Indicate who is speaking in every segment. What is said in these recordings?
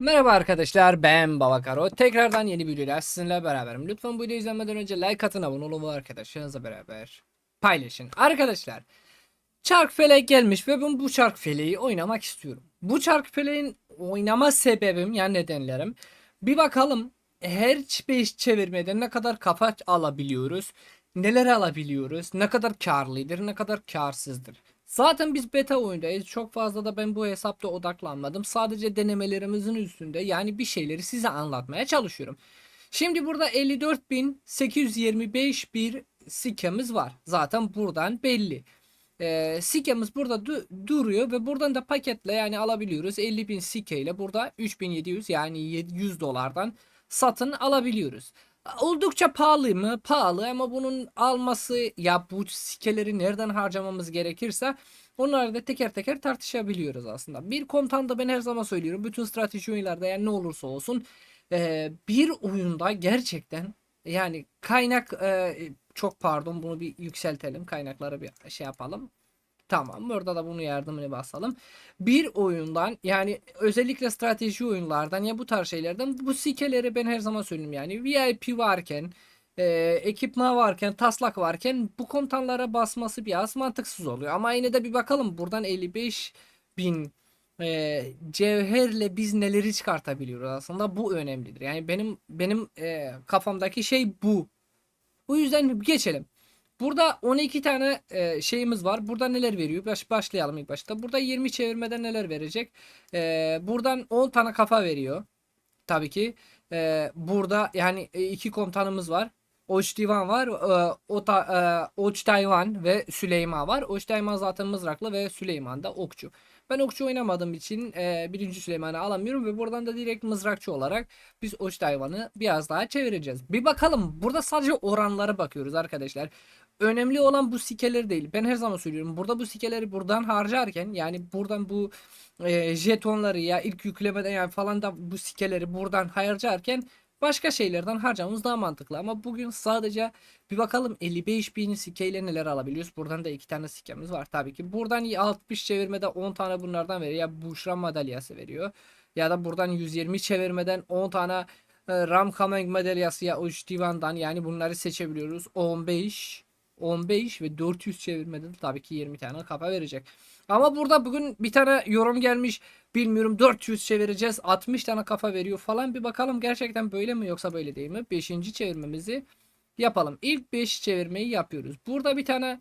Speaker 1: Merhaba arkadaşlar ben Babakaro. Tekrardan yeni videoyla sizinle beraberim. Lütfen bu videoyu izlemeden önce like atın abone olun arkadaşlarınızla beraber paylaşın. Arkadaşlar çark felek gelmiş ve ben bu çark feleği oynamak istiyorum. Bu çark feleğin oynama sebebim yani nedenlerim. Bir bakalım her 5 çevirmede ne kadar kafa alabiliyoruz. Neler alabiliyoruz. Ne kadar karlıdır ne kadar karsızdır. Zaten biz beta oyundayız. Çok fazla da ben bu hesapta odaklanmadım. Sadece denemelerimizin üstünde yani bir şeyleri size anlatmaya çalışıyorum. Şimdi burada 54.825 bir sikemiz var. Zaten buradan belli. Ee, sikemiz burada du- duruyor ve buradan da paketle yani alabiliyoruz. 50.000 sike ile burada 3700 yani 100 dolardan satın alabiliyoruz. Oldukça pahalı mı? Pahalı ama bunun alması ya bu sikeleri nereden harcamamız gerekirse onları da teker teker tartışabiliyoruz aslında. Bir komutanda ben her zaman söylüyorum. Bütün strateji oyunlarda yani ne olursa olsun e, bir oyunda gerçekten yani kaynak e, çok pardon bunu bir yükseltelim. Kaynakları bir şey yapalım. Tamam burada da bunu yardımını basalım. Bir oyundan yani özellikle strateji oyunlardan ya bu tarz şeylerden bu sikeleri ben her zaman söyleyeyim yani VIP varken e, ekipman varken taslak varken bu komutanlara basması biraz mantıksız oluyor. Ama yine de bir bakalım buradan 55 bin e, cevherle biz neleri çıkartabiliyoruz aslında bu önemlidir. Yani benim benim e, kafamdaki şey bu. Bu yüzden geçelim. Burada 12 tane e, şeyimiz var. Burada neler veriyor? Baş, başlayalım ilk başta. Burada 20 çevirmeden neler verecek? E, buradan 10 tane kafa veriyor. Tabii ki. E, burada yani e, iki komutanımız var. Oç Divan var. E, Ota, e, Oç Tayvan ve Süleyman var. Oç Tayvan zaten mızraklı ve Süleyman da okçu. Ben okçu oynamadığım için e, birinci Süleyman'ı alamıyorum ve buradan da direkt mızrakçı olarak biz Oç Tayvan'ı biraz daha çevireceğiz. Bir bakalım. Burada sadece oranlara bakıyoruz arkadaşlar. Önemli olan bu sikeleri değil. Ben her zaman söylüyorum. Burada bu sikeleri buradan harcarken yani buradan bu e, jetonları ya ilk yüklemeden yani falan da bu sikeleri buradan harcarken başka şeylerden harcamamız daha mantıklı. Ama bugün sadece bir bakalım 55 bin sikeyle neler alabiliyoruz. Buradan da iki tane sikemiz var tabii ki. Buradan 60 çevirmede 10 tane bunlardan veriyor. Ya Buşra madalyası veriyor. Ya da buradan 120 çevirmeden 10 tane e, Ram Kameng madalyası ya Uç Divan'dan yani bunları seçebiliyoruz. 15 15 ve 400 çevirmede de tabii ki 20 tane kafa verecek. Ama burada bugün bir tane yorum gelmiş. Bilmiyorum 400 çevireceğiz. 60 tane kafa veriyor falan. Bir bakalım gerçekten böyle mi yoksa böyle değil mi? 5. çevirmemizi yapalım. İlk 5 çevirmeyi yapıyoruz. Burada bir tane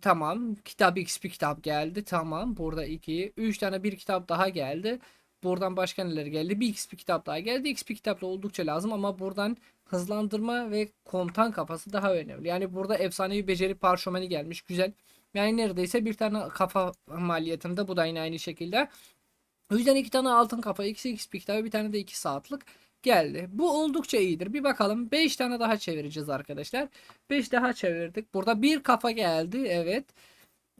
Speaker 1: Tamam. Kitap XP kitap geldi. Tamam. Burada 2. 3 tane bir kitap daha geldi. Buradan başka neler geldi? Bir XP kitap daha geldi. XP kitap da oldukça lazım ama buradan hızlandırma ve komutan kafası daha önemli. Yani burada efsanevi beceri parşömeni gelmiş. Güzel. Yani neredeyse bir tane kafa maliyetinde bu da yine aynı şekilde. O yüzden iki tane altın kafa, ikisi XP kitabı, bir tane de 2 saatlik geldi. Bu oldukça iyidir. Bir bakalım 5 tane daha çevireceğiz arkadaşlar. 5 daha çevirdik. Burada bir kafa geldi. Evet.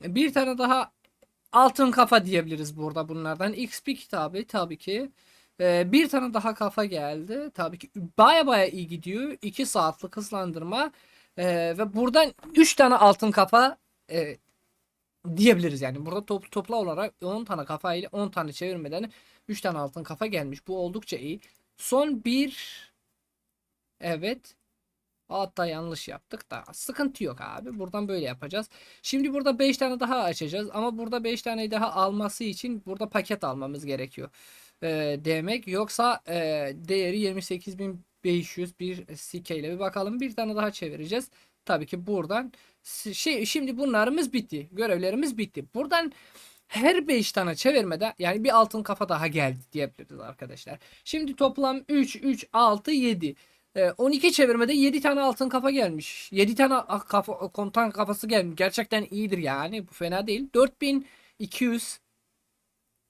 Speaker 1: Bir tane daha altın kafa diyebiliriz burada bunlardan. XP kitabı tabii ki. Ee, bir tane daha kafa geldi. Tabii ki baya baya iyi gidiyor. 2 saatlik hızlandırma. Ee, ve buradan 3 tane altın kafa e, diyebiliriz yani. Burada top, topla olarak 10 tane kafa ile 10 tane çevirmeden 3 tane altın kafa gelmiş. Bu oldukça iyi. Son bir evet. Hatta yanlış yaptık da sıkıntı yok abi. Buradan böyle yapacağız. Şimdi burada 5 tane daha açacağız ama burada 5 tane daha alması için burada paket almamız gerekiyor. Ee, demek yoksa e, değeri 28.500 bir sike ile bir bakalım. Bir tane daha çevireceğiz. Tabii ki buradan şey şimdi bunlarımız bitti. Görevlerimiz bitti. Buradan her 5 tane çevirmede yani bir altın kafa daha geldi diyebiliriz arkadaşlar. Şimdi toplam 3 3 6 7 ee, 12 çevirmede 7 tane altın kafa gelmiş. 7 tane kafa, komutan kafası gelmiş. Gerçekten iyidir yani. Bu fena değil.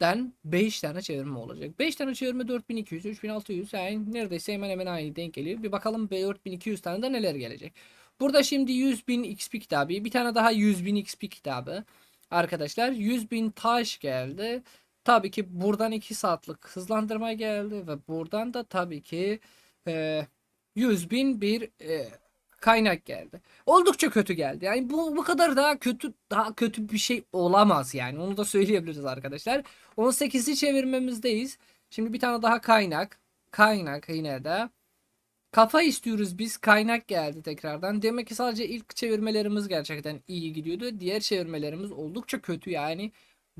Speaker 1: 4200'den 5 tane çevirme olacak. 5 tane çevirme 4200, 3600 yani neredeyse hemen hemen aynı denk geliyor. Bir bakalım 4200 tane de neler gelecek. Burada şimdi 100.000 XP kitabı, bir tane daha 100.000 XP kitabı. Arkadaşlar 100.000 taş geldi. Tabii ki buradan 2 saatlik hızlandırma geldi ve buradan da tabii ki e, 100 bin bir e, kaynak geldi. Oldukça kötü geldi. Yani bu bu kadar daha kötü daha kötü bir şey olamaz yani. Onu da söyleyebiliriz arkadaşlar. 18'i çevirmemizdeyiz. Şimdi bir tane daha kaynak. Kaynak yine de. Kafa istiyoruz biz. Kaynak geldi tekrardan. Demek ki sadece ilk çevirmelerimiz gerçekten iyi gidiyordu. Diğer çevirmelerimiz oldukça kötü yani.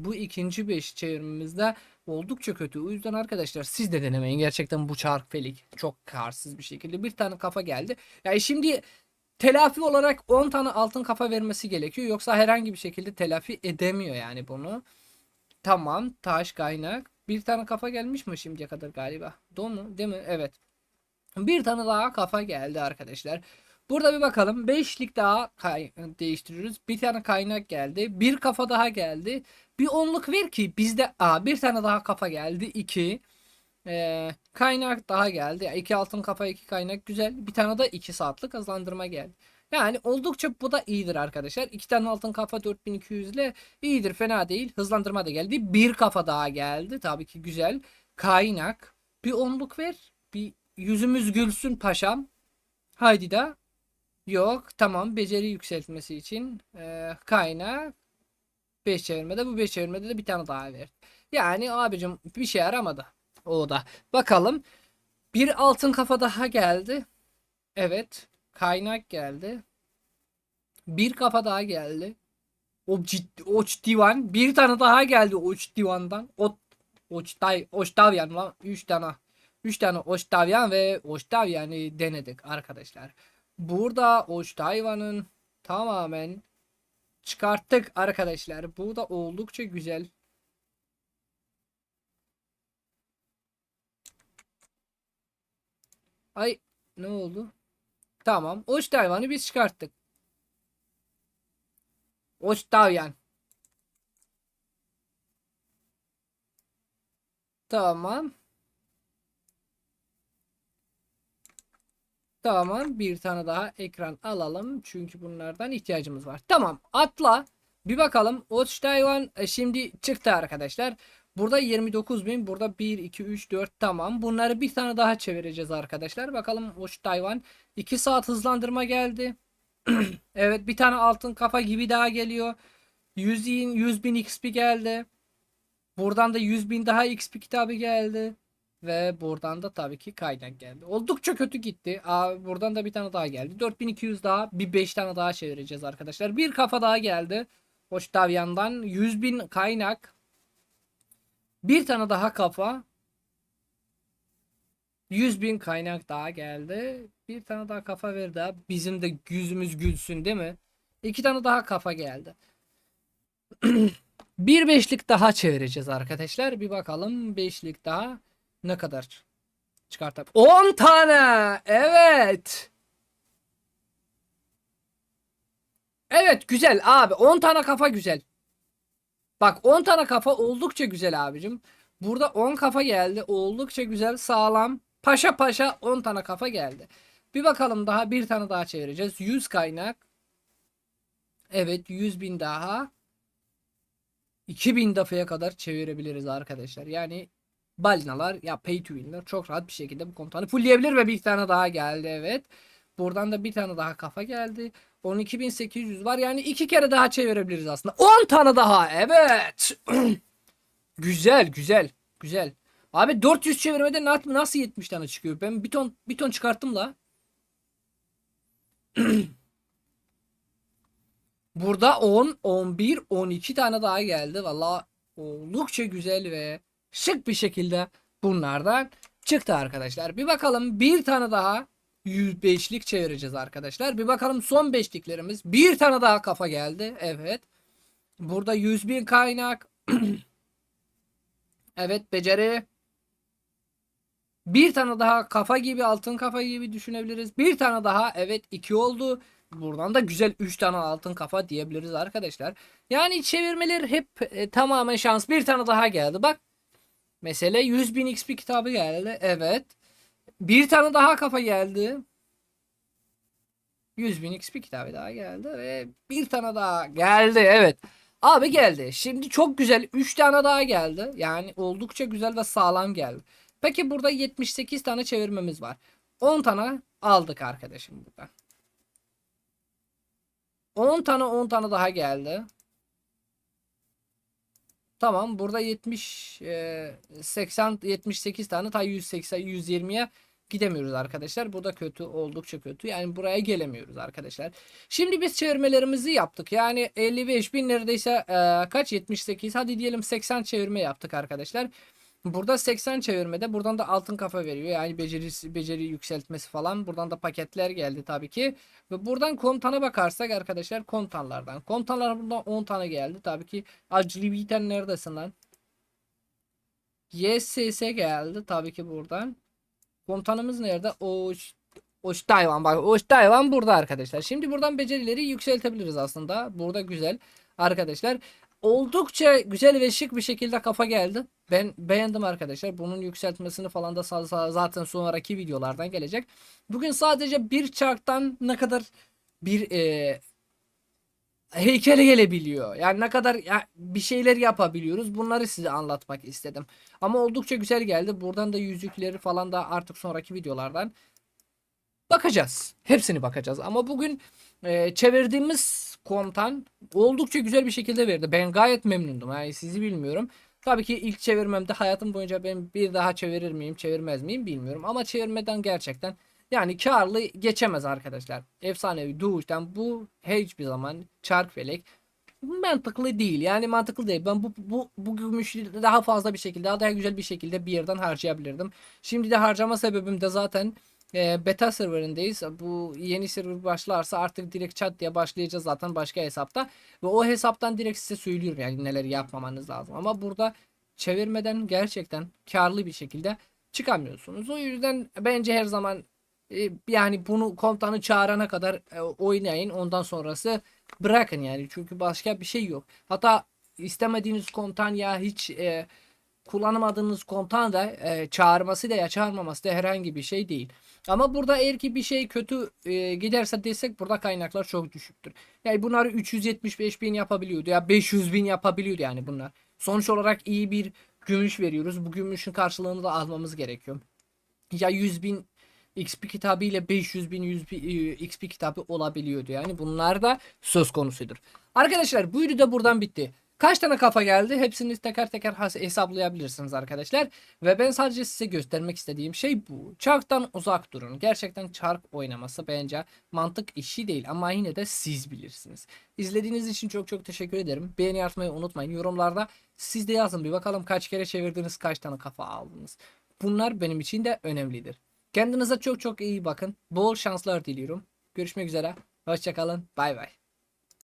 Speaker 1: Bu ikinci 5 çevirmemizde oldukça kötü. O yüzden arkadaşlar siz de denemeyin. Gerçekten bu çark felik çok karsız bir şekilde. Bir tane kafa geldi. Yani şimdi telafi olarak 10 tane altın kafa vermesi gerekiyor. Yoksa herhangi bir şekilde telafi edemiyor yani bunu. Tamam taş kaynak. Bir tane kafa gelmiş mi şimdiye kadar galiba? Doğru mu? Değil mi? Evet. Bir tane daha kafa geldi arkadaşlar. Burada bir bakalım. Beşlik daha kay- değiştiriyoruz. Bir tane kaynak geldi. Bir kafa daha geldi. Bir onluk ver ki bizde Aa, bir tane daha kafa geldi. İki. Ee, kaynak daha geldi. İki altın kafa iki kaynak güzel. Bir tane de iki saatlik hızlandırma geldi. Yani oldukça bu da iyidir arkadaşlar. İki tane altın kafa 4200 ile iyidir fena değil. Hızlandırma da geldi. Bir kafa daha geldi. Tabii ki güzel. Kaynak. Bir onluk ver. Bir yüzümüz gülsün paşam. Haydi da. Yok tamam beceri yükseltmesi için e, kaynak 5 çevirmede bu 5 çevirmede de bir tane daha ver. Yani abicim bir şey yaramadı. O da. Bakalım. Bir altın kafa daha geldi. Evet. Kaynak geldi. Bir kafa daha geldi. O ciddi, Oç Divan. Bir tane daha geldi Oç Divan'dan. O Oçtay, Oçtavyan lan. 3 tane. 3 tane Oçtavyan ve Oçtavyan'ı denedik arkadaşlar. Burada Oçtayvan'ın tamamen çıkarttık arkadaşlar. Bu da oldukça güzel. Ay ne oldu? Tamam. Oçtayvan'ı biz çıkarttık. Oçtavyan. Tamam. Tamam. Bir tane daha ekran alalım. Çünkü bunlardan ihtiyacımız var. Tamam. Atla. Bir bakalım. Oçtayvan e, şimdi çıktı arkadaşlar. Burada 29.000. Burada 1, 2, 3, 4. Tamam. Bunları bir tane daha çevireceğiz arkadaşlar. Bakalım Oçtayvan. 2 saat hızlandırma geldi. evet. Bir tane altın kafa gibi daha geliyor. 100 bin, 100 bin XP geldi. Buradan da 100 bin daha XP kitabı geldi. Ve buradan da tabii ki kaynak geldi. Oldukça kötü gitti. Aa, buradan da bir tane daha geldi. 4200 daha. Bir 5 tane daha çevireceğiz arkadaşlar. Bir kafa daha geldi. Hoştavyan'dan. 100 bin kaynak. Bir tane daha kafa. 100 bin kaynak daha geldi. Bir tane daha kafa verdi. Bizim de yüzümüz gülsün değil mi? İki tane daha kafa geldi. bir beşlik daha çevireceğiz arkadaşlar. Bir bakalım beşlik daha ne kadar çıkartabilir? 10 tane. Evet. Evet güzel abi. 10 tane kafa güzel. Bak 10 tane kafa oldukça güzel abicim. Burada 10 kafa geldi. Oldukça güzel sağlam. Paşa paşa 10 tane kafa geldi. Bir bakalım daha bir tane daha çevireceğiz. 100 kaynak. Evet 100 bin daha. 2000 defaya kadar çevirebiliriz arkadaşlar. Yani balinalar ya pay to win'ler çok rahat bir şekilde bu komutanı fullleyebilir ve bir tane daha geldi evet. Buradan da bir tane daha kafa geldi. 12.800 var yani iki kere daha çevirebiliriz aslında. 10 tane daha evet. güzel güzel güzel. Abi 400 çevirmede na- nasıl 70 tane çıkıyor? Ben bir ton bir ton çıkarttım la. Burada 10, 11, 12 tane daha geldi. Valla oldukça güzel ve şık bir şekilde bunlardan çıktı arkadaşlar. Bir bakalım bir tane daha 105'lik çevireceğiz arkadaşlar. Bir bakalım son beşliklerimiz. Bir tane daha kafa geldi. Evet. Burada 100 bin kaynak. evet beceri. Bir tane daha kafa gibi altın kafa gibi düşünebiliriz. Bir tane daha evet 2 oldu. Buradan da güzel 3 tane altın kafa diyebiliriz arkadaşlar. Yani çevirmeler hep e, tamamen şans. Bir tane daha geldi. Bak Mesele 100 bin XP kitabı geldi. Evet. Bir tane daha kafa geldi. 100 bin XP kitabı daha geldi ve bir tane daha geldi. Evet. Abi geldi. Şimdi çok güzel 3 tane daha geldi. Yani oldukça güzel ve sağlam geldi. Peki burada 78 tane çevirmemiz var. 10 tane aldık arkadaşım buradan. 10 tane 10 tane daha geldi. Tamam burada 70 e, 80 78 tane ta 180 120'ye gidemiyoruz arkadaşlar. Bu da kötü oldukça kötü. Yani buraya gelemiyoruz arkadaşlar. Şimdi biz çevirmelerimizi yaptık. Yani 55 bin neredeyse e, kaç 78 hadi diyelim 80 çevirme yaptık arkadaşlar. Burada 80 çevirmede buradan da altın kafa veriyor. Yani becerisi, beceri yükseltmesi falan. Buradan da paketler geldi tabii ki. Ve buradan komutana bakarsak arkadaşlar komutanlardan. Komutanlar buradan 10 tane geldi. Tabii ki acili biten neredesin lan? YSS geldi tabii ki buradan. Komutanımız nerede? Oş Oş Tayvan bak. Oş Tayvan burada arkadaşlar. Şimdi buradan becerileri yükseltebiliriz aslında. Burada güzel arkadaşlar. Oldukça güzel ve şık bir şekilde kafa geldi. Ben beğendim arkadaşlar. Bunun yükseltmesini falan da zaten sonraki videolardan gelecek. Bugün sadece bir çarktan ne kadar bir e, heykele gelebiliyor. Yani ne kadar ya, bir şeyler yapabiliyoruz. Bunları size anlatmak istedim. Ama oldukça güzel geldi. Buradan da yüzükleri falan da artık sonraki videolardan bakacağız. Hepsini bakacağız. Ama bugün e, çevirdiğimiz komutan oldukça güzel bir şekilde verdi. Ben gayet memnundum. Yani sizi bilmiyorum. Tabii ki ilk çevirmemde hayatım boyunca ben bir daha çevirir miyim, çevirmez miyim bilmiyorum. Ama çevirmeden gerçekten yani karlı geçemez arkadaşlar. Efsanevi Doğuş'tan bu hiçbir zaman çark felek mantıklı değil. Yani mantıklı değil. Ben bu bu bu gümüşü daha fazla bir şekilde, daha, daha güzel bir şekilde bir yerden harcayabilirdim. Şimdi de harcama sebebim de zaten e, beta serverindeyiz. Bu yeni server başlarsa artık direkt chat diye başlayacağız zaten başka hesapta. Ve o hesaptan direkt size söylüyorum yani neler yapmamanız lazım. Ama burada çevirmeden gerçekten karlı bir şekilde çıkamıyorsunuz. O yüzden bence her zaman e, yani bunu komutanı çağırana kadar e, oynayın. Ondan sonrası bırakın yani. Çünkü başka bir şey yok. Hatta istemediğiniz komutan ya hiç e, kullanamadığınız komutan da e, çağırması da ya çağırmaması da herhangi bir şey değil. Ama burada eğer ki bir şey kötü e, giderse desek burada kaynaklar çok düşüktür. Yani bunları 375 bin yapabiliyordu ya 500 bin yapabiliyordu yani bunlar. Sonuç olarak iyi bir gümüş veriyoruz. Bu gümüşün karşılığını da almamız gerekiyor. Ya 100 bin XP kitabı ile 500 bin 100 bin, XP kitabı olabiliyordu. Yani bunlar da söz konusudur. Arkadaşlar bu video da buradan bitti. Kaç tane kafa geldi? Hepsini teker teker hesaplayabilirsiniz arkadaşlar. Ve ben sadece size göstermek istediğim şey bu. Çarktan uzak durun. Gerçekten çark oynaması bence mantık işi değil ama yine de siz bilirsiniz. İzlediğiniz için çok çok teşekkür ederim. Beğeni atmayı unutmayın. Yorumlarda siz de yazın bir bakalım kaç kere çevirdiniz, kaç tane kafa aldınız. Bunlar benim için de önemlidir. Kendinize çok çok iyi bakın. Bol şanslar diliyorum. Görüşmek üzere. Hoşçakalın. Bay bay.